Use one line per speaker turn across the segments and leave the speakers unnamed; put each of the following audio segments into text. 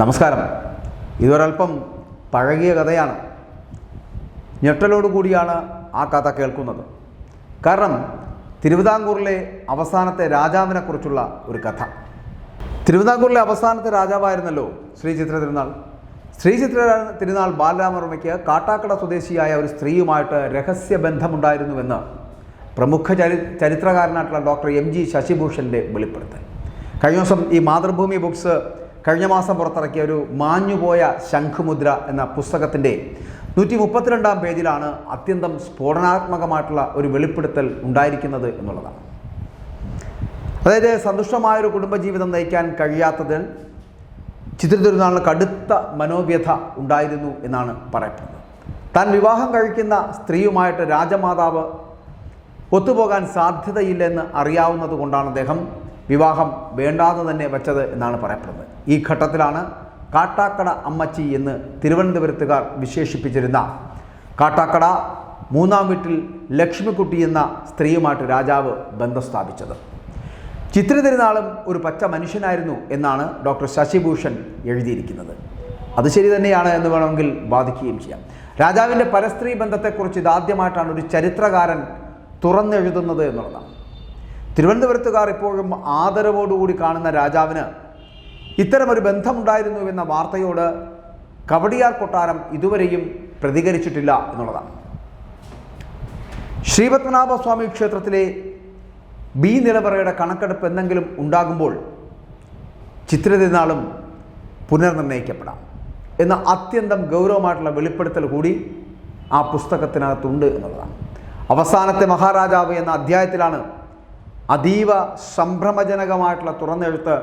നമസ്കാരം. ഇതൊരൽപ്പം പഴകിയ കഥയാണ്. ഞെട്ടലോടുകൂടിയാണ് ആ കഥ കേൾക്കുന്നത്. കാരണം തിരുവിതാംകൂറിലെ അവസാനത്തെ രാജാവിനെക്കുറിച്ചുള്ള ഒരു കഥ. തിരുവിതാംകൂറിലെ അവസാനത്തെ രാജാവായിരുന്നല്ലോ ശ്രീ ചിത്ര തിരുനാൾ. ശ്രീ ചിത്ര തിരുനാൾ ബാലരാമവർമ്മയ്ക്ക് കാട്ടാക്കട സ്വദേശിയായ ഒരു സ്ത്രീയുമായിട്ട് രഹസ്യ ബന്ധമുണ്ടായിരുന്നുവെന്ന് പ്രമുഖ ചരി ചരിത്രകാരനായിട്ടുള്ള ഡോക്ടർ എം ജി ശശിഭൂഷന്റെ വെളിപ്പെടുത്തൽ. കഴിഞ്ഞ ദിവസം ഈ മാതൃഭൂമി ബുക്സ് കഴിഞ്ഞ മാസം പുറത്തിറക്കിയ ഒരു മാഞ്ഞുപോയ ശംഖുമുദ്ര എന്ന പുസ്തകത്തിന്റെ നൂറ്റി മുപ്പത്തിരണ്ടാം പേജിലാണ് അത്യന്തം സ്ഫോടനാത്മകമായിട്ടുള്ള ഒരു വെളിപ്പെടുത്തൽ ഉണ്ടായിരിക്കുന്നത് എന്നുള്ളതാണ്. അതായത് സന്തുഷ്ടമായൊരു കുടുംബജീവിതം നയിക്കാൻ കഴിയാത്തതിൽ ചിത്രതിരുനാളിന് കടുത്ത മനോവ്യഥ ഉണ്ടായിരുന്നു എന്നാണ് പറയപ്പെടുന്നത്. താൻ വിവാഹം കഴിക്കുന്ന സ്ത്രീയുമായിട്ട് രാജമാതാവ് ഒത്തുപോകാൻ സാധ്യതയില്ലെന്ന് അറിയാവുന്നത് കൊണ്ടാണ് അദ്ദേഹം വിവാഹം വേണ്ടാതെ തന്നെ വെച്ചത് എന്നാണ് പറയപ്പെടുന്നത്. ഈ ഘട്ടത്തിലാണ് കാട്ടാക്കട അമ്മച്ചി എന്ന് തിരുവനന്തപുരത്തുകാർ വിശേഷിപ്പിച്ചിരുന്ന. കാട്ടാക്കട മൂന്നാം വീട്ടിൽ ലക്ഷ്മിക്കുട്ടി എന്ന സ്ത്രീയുമായിട്ട് രാജാവ് ബന്ധം സ്ഥാപിച്ചത്. ചിത്ര തിരുനാളും ഒരു പച്ച മനുഷ്യനായിരുന്നു എന്നാണ് ഡോക്ടർ ശശിഭൂഷൺ എഴുതിയിരിക്കുന്നത്. അത് ശരി തന്നെയാണ് എന്ന് വേണമെങ്കിൽ ബാധിക്കുകയും ചെയ്യാം. രാജാവിന്റെ പരസ്ത്രീ ബന്ധത്തെക്കുറിച്ച് ഇതാദ്യമായിട്ടാണ് ഒരു ചരിത്രകാരൻ തുറന്നെഴുതുന്നത് എന്നുള്ളതാണ്. തിരുവനന്തപുരത്തുകാർ ഇപ്പോഴും ആദരവോടുകൂടി കാണുന്ന രാജാവിന് ഇത്തരമൊരു ബന്ധമുണ്ടായിരുന്നു എന്ന വാർത്തയോട് കവടിയാർ കൊട്ടാരം ഇതുവരെയും പ്രതികരിച്ചിട്ടില്ല എന്നുള്ളതാണ്. ശ്രീപത്മനാഭസ്വാമി ക്ഷേത്രത്തിലെ ബി നിലവറയുടെ കണക്കെടുപ്പ് എന്തെങ്കിലും ഉണ്ടാകുമ്പോൾ ചിത്രതിരുനാളും പുനർനിർണയിക്കപ്പെടാം എന്ന അത്യന്തം ഗൗരവമായിട്ടുള്ള വെളിപ്പെടുത്തൽ കൂടി ആ പുസ്തകത്തിനകത്തുണ്ട് എന്നുള്ളതാണ്. അവസാനത്തെ മഹാരാജാവ് എന്ന അധ്യായത്തിലാണ് അതീവ സംഭ്രമജനകമായിട്ടുള്ള തുറന്നെഴുത്ത്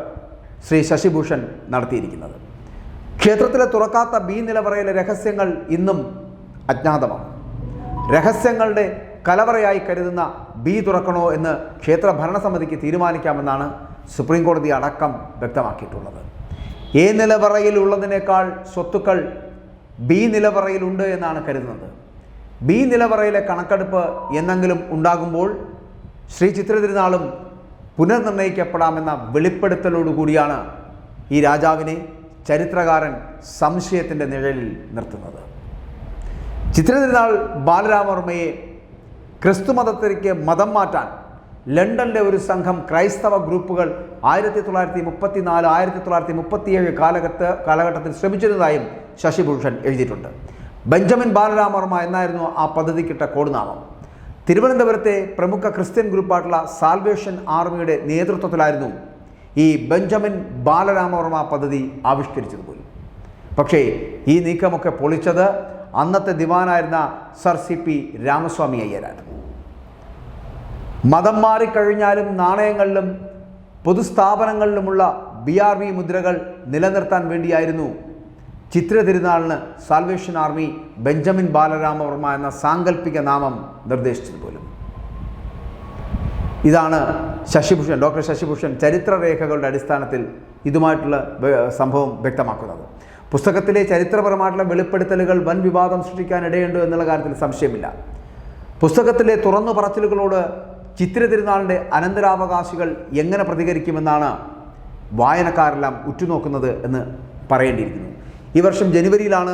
ശ്രീ ശശിഭൂഷൺ നടത്തിയിരിക്കുന്നത്. ക്ഷേത്രത്തിലെ തുറക്കാത്ത ബി നിലവറയിലെ രഹസ്യങ്ങൾ ഇന്നും അജ്ഞാതമാണ്. രഹസ്യങ്ങളുടെ കലവറയായി കരുതുന്ന ബി തുറക്കണോ എന്ന് ക്ഷേത്ര ഭരണസമിതിക്ക് തീരുമാനിക്കാമെന്നാണ് സുപ്രീം കോടതി അടക്കം വ്യക്തമാക്കിയിട്ടുള്ളത്. എ നിലവറയിൽ ഉള്ളതിനേക്കാൾ സ്വത്തുക്കൾ ബി നിലവറയിലുണ്ട് എന്നാണ് കരുതുന്നത്. ബി നിലവറയിലെ കണക്കെടുപ്പ് എന്നെങ്കിലും ഉണ്ടാകുമ്പോൾ ശ്രീ ചിത്രതിരുനാളും പുനർനിർണയിക്കപ്പെടാമെന്ന വെളിപ്പെടുത്തലോടുകൂടിയാണ് ഈ രാജാവിനെ ചരിത്രകാരൻ സംശയത്തിന്റെ നിഴലിൽ നിർത്തുന്നത്. ചിത്രതിരുനാൾ ബാലരാമവർമ്മയെ ക്രിസ്തുമതത്തിലേക്ക് മതം മാറ്റാൻ ലണ്ടനിലെ ഒരു സംഘം ക്രൈസ്തവ ഗ്രൂപ്പുകൾ ആയിരത്തി തൊള്ളായിരത്തി മുപ്പത്തി നാല് ആയിരത്തി തൊള്ളായിരത്തി മുപ്പത്തിയേഴ് കാലഘട്ട കാലഘട്ടത്തിൽ ശ്രമിച്ചിരുന്നതായും ശശിഭൂഷൺ എഴുതിയിട്ടുണ്ട്. ബെഞ്ചമിൻ ബാലരാമവർമ്മ എന്നായിരുന്നു ആ പദ്ധതിക്കിട്ട കോഡുനാമം തിരുവനന്തപുരത്തെ പ്രമുഖ ക്രിസ്ത്യൻ ഗ്രൂപ്പായിട്ടുള്ള സാൽവേഷൻ ആർമിയുടെ നേതൃത്വത്തിലായിരുന്നു ഈ ബെഞ്ചമിൻ ബാലരാമവർമ്മ പദ്ധതി ആവിഷ്കരിച്ചത് പോലും പക്ഷേ ഈ നീക്കമൊക്കെ പൊളിച്ചത് അന്നത്തെ ദിവാനായിരുന്ന സർ സി പി രാമസ്വാമി അയ്യരാണ്. മതം മാറിക്കഴിഞ്ഞാലും നാണയങ്ങളിലും പൊതുസ്ഥാപനങ്ങളിലുമുള്ള ബി ആർ വി മുദ്രകൾ നിലനിർത്താൻ വേണ്ടിയായിരുന്നു ചിത്ര തിരുനാളിന് സാൽവേഷൻ ആർമി ബെഞ്ചമിൻ ബാലരാമവർമ്മ എന്ന സാങ്കല്പിക നാമം നിർദ്ദേശിച്ചത് പോലും. ഇതാണ് ശശിഭൂഷൺ ഡോക്ടർ ശശിഭൂഷൺ ചരിത്രരേഖകളുടെ അടിസ്ഥാനത്തിൽ ഇതുമായിട്ടുള്ള സംഭവം വ്യക്തമാക്കുന്നത്. പുസ്തകത്തിലെ ചരിത്രപരമായിട്ടുള്ള വെളിപ്പെടുത്തലുകൾ വൻ വിവാദം സൃഷ്ടിക്കാൻ ഇടയുണ്ട് എന്നുള്ള കാര്യത്തിൽ സംശയമില്ല. പുസ്തകത്തിലെ തുറന്നു പറച്ചിലുകളോട് ചിത്ര തിരുനാളിന്റെ അനന്തരാവകാശികൾ എങ്ങനെ പ്രതികരിക്കുമെന്നാണ് വായനക്കാരെല്ലാം ഉറ്റുനോക്കുന്നത് എന്ന് പറയേണ്ടിയിരിക്കുന്നു. ഈ വർഷം ജനുവരിയിലാണ്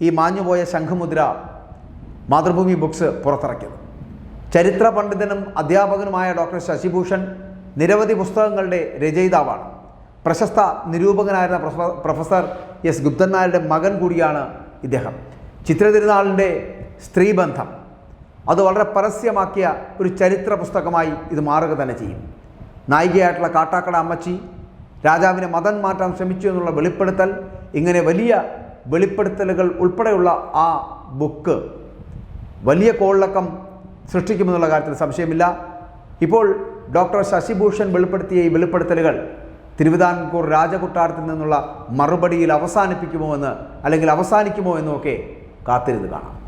ഈ മാഞ്ഞുപോയ ശംഖുമുദ്ര മാതൃഭൂമി ബുക്സ് പുറത്തിറക്കിയത്. ചരിത്ര പണ്ഡിതനും അധ്യാപകനുമായ ഡോക്ടർ ശശിഭൂഷൺ നിരവധി പുസ്തകങ്ങളുടെ രചയിതാവാണ്. പ്രശസ്ത നിരൂപകനായിരുന്ന പ്രൊഫസർ എസ് ഗുപ്തൻ നായരുടെ മകൻ കൂടിയാണ് ഇദ്ദേഹം. ചിത്രതിരുനാളിന്റെ സ്ത്രീബന്ധം. അത് വളരെ പരസ്യമാക്കിയ ഒരു ചരിത്ര പുസ്തകമായി ഇത് മാറുക തന്നെ ചെയ്യും. നായികയായിട്ടുള്ള കാട്ടാക്കട അമ്മച്ചി രാജാവിനെ മതം മാറ്റാൻ ശ്രമിച്ചു എന്നുള്ള വെളിപ്പെടുത്തൽ ഇങ്ങനെ വലിയ വെളിപ്പെടുത്തലുകൾ ഉൾപ്പെടെയുള്ള ആ ബുക്ക് വലിയ കോളിളക്കം സൃഷ്ടിക്കുമെന്നുള്ള കാര്യത്തിൽ സംശയമില്ല. ഇപ്പോൾ ഡോക്ടർ ശശിഭൂഷൺ വെളിപ്പെടുത്തിയ ഈ വെളിപ്പെടുത്തലുകൾ തിരുവിതാംകൂർ രാജകൊട്ടാരത്തിൽ നിന്നുള്ള മറുപടിയിൽ അവസാനിപ്പിക്കുമോ എന്ന് അല്ലെങ്കിൽ അവസാനിക്കുമോ എന്നൊക്കെ കാത്തിരുന്ന് കാണാം.